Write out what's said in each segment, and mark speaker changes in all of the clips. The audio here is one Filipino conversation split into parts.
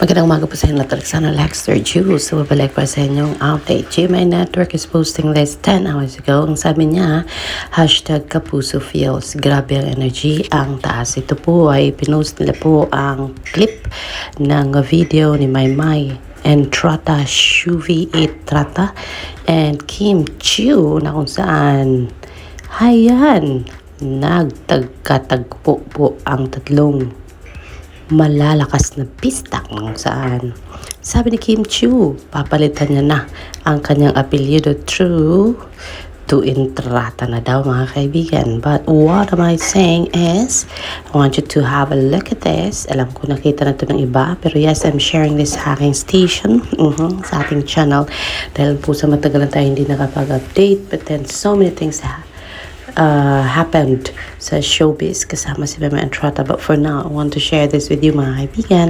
Speaker 1: Magandang umaga po sa inyo lahat. Alexander Laxter Jules. So, babalik pa sa inyong update. GMA Network is posting this 10 hours ago. Ang sabi niya, hashtag Kapuso Feels. Grabe ang energy. Ang taas. Ito po ay pinost nila po ang clip ng video ni Maymay and Trata Shuvi Trata and Kim Chiu na kung saan hayan nagtagkatagpo po ang tatlong malalakas na pistak kung saan. Sabi ni Kim Chiu, papalitan niya na ang kanyang apelyido true to Intrata na daw mga kaibigan. But what am I saying is, I want you to have a look at this. Alam ko nakita na to ng iba, pero yes, I'm sharing this sa aking station, mhm, sa ating channel. Dahil po sa matagal na tayo hindi nakapag-update, but then so many things ha uh, happened sa showbiz kasama si Mema Entrata. But for now, I want to share this with you mga kaibigan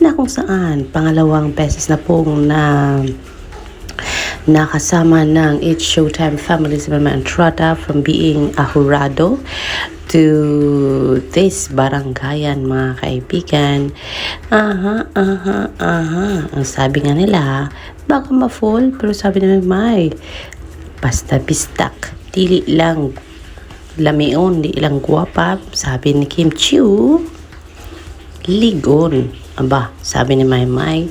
Speaker 1: na kung saan pangalawang beses na pong na nakasama ng It's Showtime family si Mema Entrata from being a jurado to this barangayan mga kaibigan. Aha, aha, aha. Ang sabi nga nila, baka ma-fall, pero sabi ni May, basta bistak, dili lang lamion, di lang guwapa. Sabi ni Kim Chiu, ligon. Aba, sabi ni Maymay,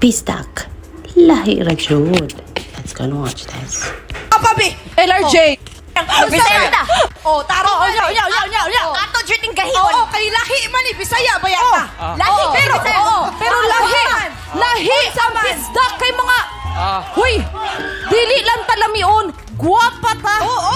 Speaker 1: pistak, lahi ra jud. Let's go and watch this.
Speaker 2: Papi!
Speaker 3: LRJ!
Speaker 2: Bisaya ta! Oh, taro
Speaker 3: Oh,
Speaker 2: oh,
Speaker 3: yaw, yaw, yaw, yaw, yaw.
Speaker 2: Ato ning gahiwan. Oo, kay lahi man ni Bisaya ba yan ta?
Speaker 3: Lahi,
Speaker 2: Oo,
Speaker 3: pero, oo, pero
Speaker 2: Oo,
Speaker 3: lahi,
Speaker 2: man.
Speaker 3: lahi, sa
Speaker 2: man.
Speaker 3: bisdak kay mga, huy, dili lang talamion, guwapa ta.
Speaker 2: Oo!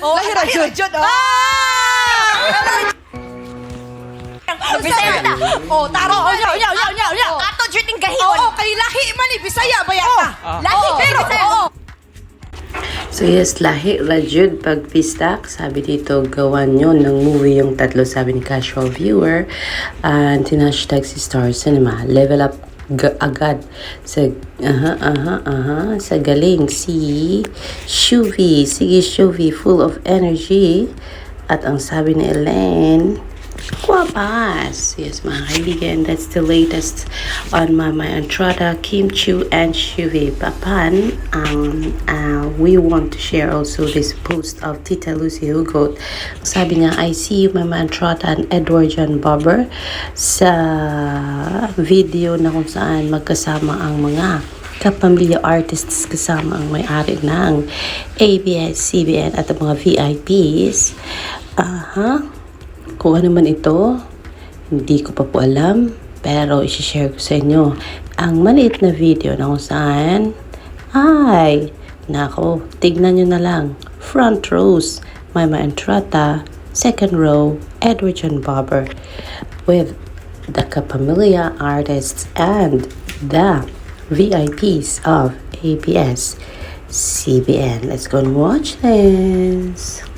Speaker 2: Oh,
Speaker 3: lahi ra jud.
Speaker 2: jud. Ah!
Speaker 4: Bisaya ta.
Speaker 2: Oh, taro
Speaker 3: Oo, yaw, yaw, yaw, yaw, yaw.
Speaker 4: Ato jud ning
Speaker 2: Oo,
Speaker 4: gahiwan.
Speaker 2: kay lahi man ni Bisaya ba yan ta?
Speaker 4: Lahi,
Speaker 2: Oo,
Speaker 4: pero, oo.
Speaker 1: So yes, lahi ra jud pag pistak. Sabi dito, gawan yun ng movie yung tatlo, sabi ni casual viewer. And tinashtag si Star Cinema. Level up agad. Sa aha aha aha. Sa galing si Shuvi. Sige Shuvi full of energy. At ang sabi ni Elaine Guapas! Yes, mga kaibigan, that's the latest on Mama Entrada, Kim Chu, and Shuvi Papan. Um, uh, we want to share also this post of Tita Lucy Hugot. Sabi nga, I see you, Mama Entrada and Edward John Barber sa video na kung saan magkasama ang mga kapamilya artists kasama ang may-ari ng ABS-CBN at ang mga VIPs. Aha. Kung ano man ito, hindi ko pa po alam. Pero isi-share ko sa inyo ang maliit na video na kung saan ay, nako, tignan nyo na lang. Front rows, Mama Entrata. Second row, Edward John Barber. With the Kapamilya artists and the VIPs of ABS CBN. Let's go and watch this.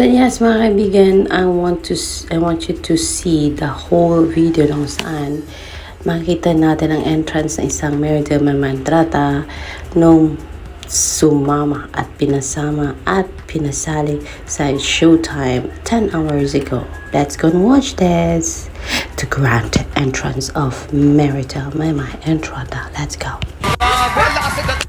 Speaker 1: But yes, mga kaibigan, I want to I want you to see the whole video ng saan makita natin ang entrance ng isang Meridel Mamantrata nung sumama at pinasama at pinasali sa Showtime 10 hours ago. Let's go and watch this. the grand entrance of Merida Maymay Entrada. Let's go.
Speaker 4: Nangabog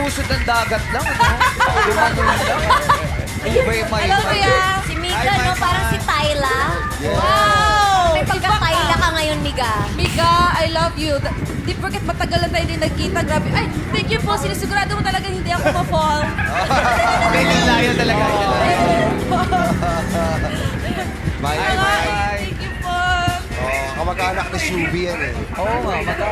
Speaker 5: papusod ng dagat lang. Ano? Lumanon lang. Ubay may
Speaker 3: Alam mo yan?
Speaker 4: Si Mika, no? Parang si Tyla. Wow! May pagka-Tyla ka ngayon, Miga.
Speaker 3: Mika, I love you. Da- Di porket matagal na tayo hindi nagkita. Grabe. Ay, thank you po. Sinisigurado mo talaga hindi ako ma-fall.
Speaker 5: May nilayan talaga.
Speaker 6: Bye,
Speaker 3: Mga,
Speaker 6: bye, bye.
Speaker 3: Thank you po.
Speaker 6: Oh, kamag-anak ni Shubi yan eh.
Speaker 5: Oo nga, magkakakit.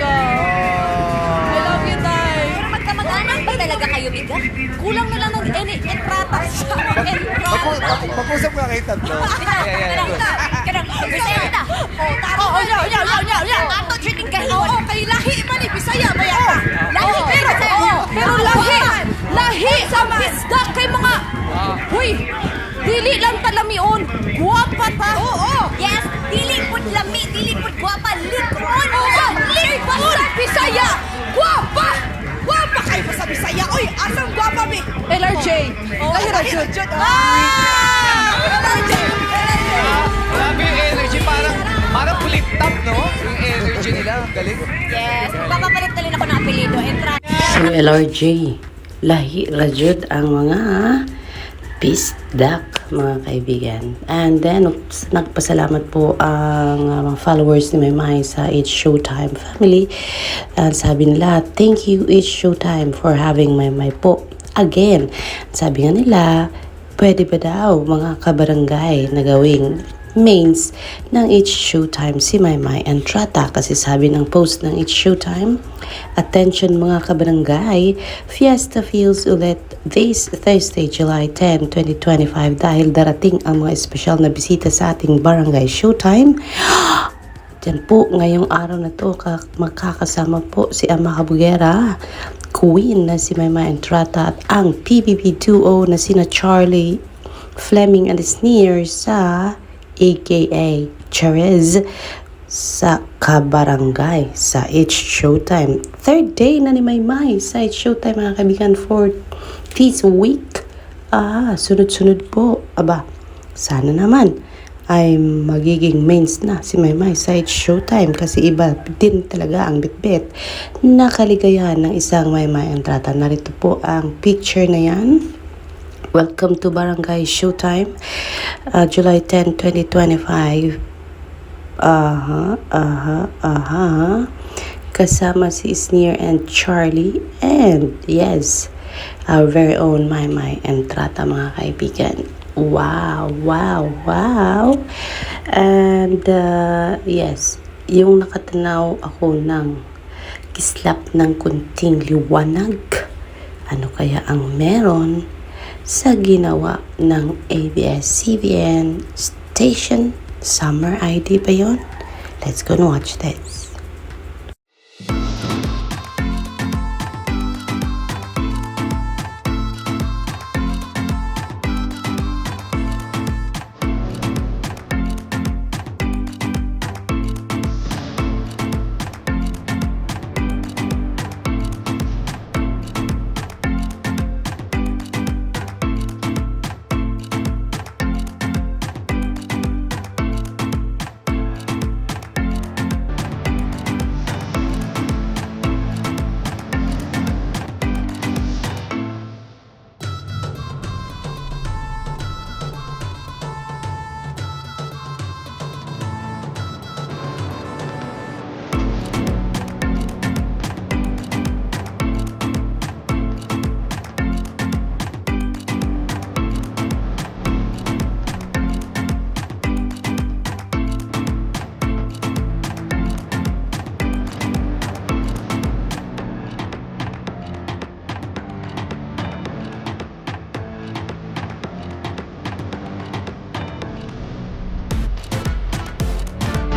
Speaker 3: Talaga. I love you, Tay.
Speaker 4: Pero magkamag-anak ba talaga kayo, Miga?
Speaker 3: Kulang na lang ng eni entrata siya. Entrata.
Speaker 6: Mag- Mag-usap nga kayo tatlo.
Speaker 4: Kanang, Bisaya na. Oh, taro.
Speaker 3: Oo, yaw, yaw, yaw, yaw, yaw.
Speaker 4: Ato, Juning Gahiwan.
Speaker 2: Oo, kay lahi man ni Bisaya ba yan?
Speaker 4: Lahi,
Speaker 3: Oo,
Speaker 4: pero,
Speaker 3: pero,
Speaker 4: oo,
Speaker 3: pero lahi, lahi sa pisda kay mga, huy, dili lang talamion, guwapa ta.
Speaker 2: Oo.
Speaker 4: Yes, dili pud lami, dili
Speaker 3: jud.
Speaker 2: Ah!
Speaker 5: Grabe yung energy. Parang, parang flip top, no? Yung energy nila. Ang galing.
Speaker 4: Yes, papapalit na rin ako ng apelido. Entra.
Speaker 1: So, LRJ, lahi rajud ang mga pisdak, mga kaibigan. And then, nagpasalamat po ang uh, mga followers ni Maymay sa It's Showtime family. And sabi nila, thank you It's Showtime for having Maymay po. Again, sabi nga nila, pwede ba daw mga kabarangay na gawing mains ng It's Showtime si Maymay and Trata. Kasi sabi ng post ng It's Showtime Attention mga kabarangay Fiesta feels ulit this Thursday, July 10, 2025 dahil darating ang mga espesyal na bisita sa ating Barangay Showtime. Diyan po, ngayong araw na to, ka- magkakasama po si Ama Kabugera, Queen na si Mama Entrata at ang PBB duo na sina Charlie Fleming and Sneer sa aka Cherez sa Kabarangay sa It's Showtime. Third day na ni Maymay sa It's Showtime mga kaibigan for this week. Ah, sunod-sunod po. Aba, sana naman ay magiging mains na si Maymay sa It's Showtime kasi iba din talaga ang bitbit na kaligayahan ng isang Maymay Entrata. Narito po ang picture na yan. Welcome to Barangay Showtime, uh, July 10, 2025. Aha, aha, aha. Kasama si Sneer and Charlie. And yes, our very own Maymay Entrata mga kaibigan. Wow, wow, wow. And uh, yes, yung nakatanaw ako ng kislap ng kunting liwanag. Ano kaya ang meron sa ginawa ng ABS-CBN Station Summer ID ba yun? Let's go and watch this.